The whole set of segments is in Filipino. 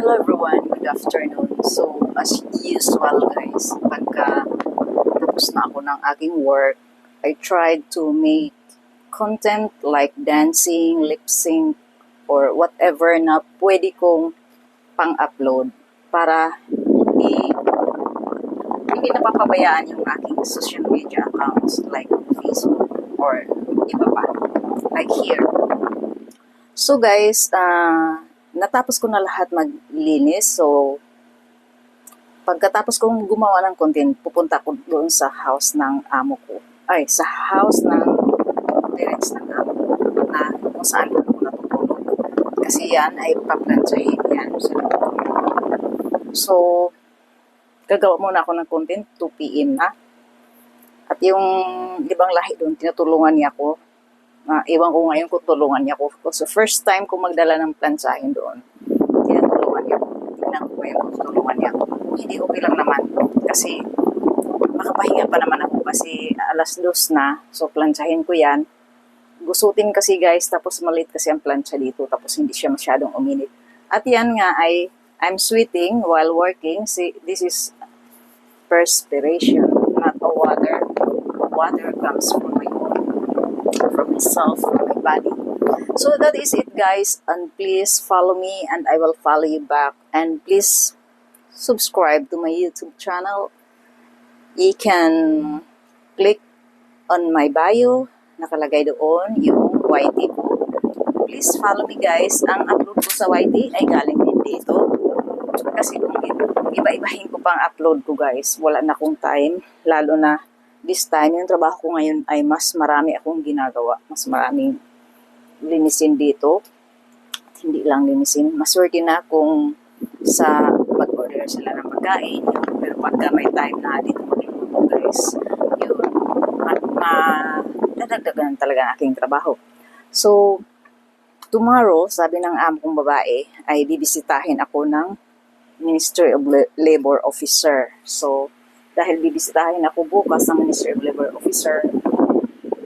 Hello everyone, good afternoon. So, as usual guys, pagka tapos na ako ng aking work, I tried to make content like dancing, lip sync, or whatever na pwede kong pang-upload para hindi hindi napapabayaan yung aking social media accounts like Facebook or iba pa, like here. So guys, ah natapos ko na lahat maglinis. So, pagkatapos kong gumawa ng content, pupunta ko doon sa house ng amo ko. Ay, sa house ng parents ng amo ko na kung saan ako natutulog. Kasi yan ay paplantsahin yan. So, gagawa muna ako ng content 2 p.m. na. At yung ibang lahi doon, tinutulungan niya ako uh, iwan ko ngayon kung tulungan niya ako. So, first time ko magdala ng plansahin doon, tinutulungan niya ako. Tingnan ko ngayon kung tulungan niya. Kung hindi, okay lang naman. Kasi, makapahinga pa naman ako kasi alas dos na. So, plansahin ko yan. Gusutin kasi guys, tapos malit kasi ang plancha dito, tapos hindi siya masyadong uminit. At yan nga ay, I'm sweating while working. See, this is perspiration, not a water. Water comes from my from myself, from my body. So that is it, guys. And please follow me, and I will follow you back. And please subscribe to my YouTube channel. You can click on my bio. Nakalagay doon yung YT ko. Please follow me, guys. Ang upload ko sa YT ay galing din dito. Kasi kung iba-ibahin ko pang upload ko, guys, wala na akong time. Lalo na this time, yung trabaho ko ngayon ay mas marami akong ginagawa. Mas maraming linisin dito. At hindi lang linisin. Maswerte na kung sa mag-order sila ng pagkain. Pero pagka may time na dito magluluto guys, yun, ma, ma dadagdagan talaga ang aking trabaho. So, tomorrow, sabi ng amo kong babae, ay bibisitahin ako ng Ministry of Labor Officer. So, dahil bibisitahin ako bukas sa Ministry of Labor Officer,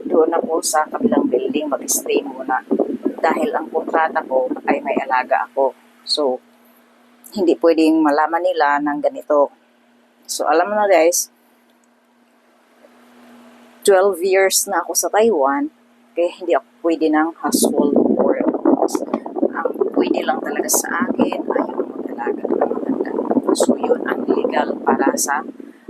doon ako sa kabilang building mag-stay muna. Dahil ang kontrata ko ay may alaga ako. So, hindi pwedeng malaman nila ng ganito. So, alam mo na guys, 12 years na ako sa Taiwan, kaya hindi ako pwede ng household work. Ang pwede lang talaga sa akin ay yung mag-alaga ng. So, yun ang legal para sa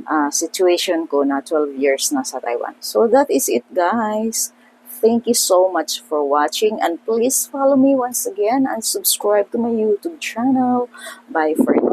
uh, situation ko na 12 years na sa Taiwan. So that is it guys. Thank you so much for watching and please follow me once again and subscribe to my YouTube channel. Bye for.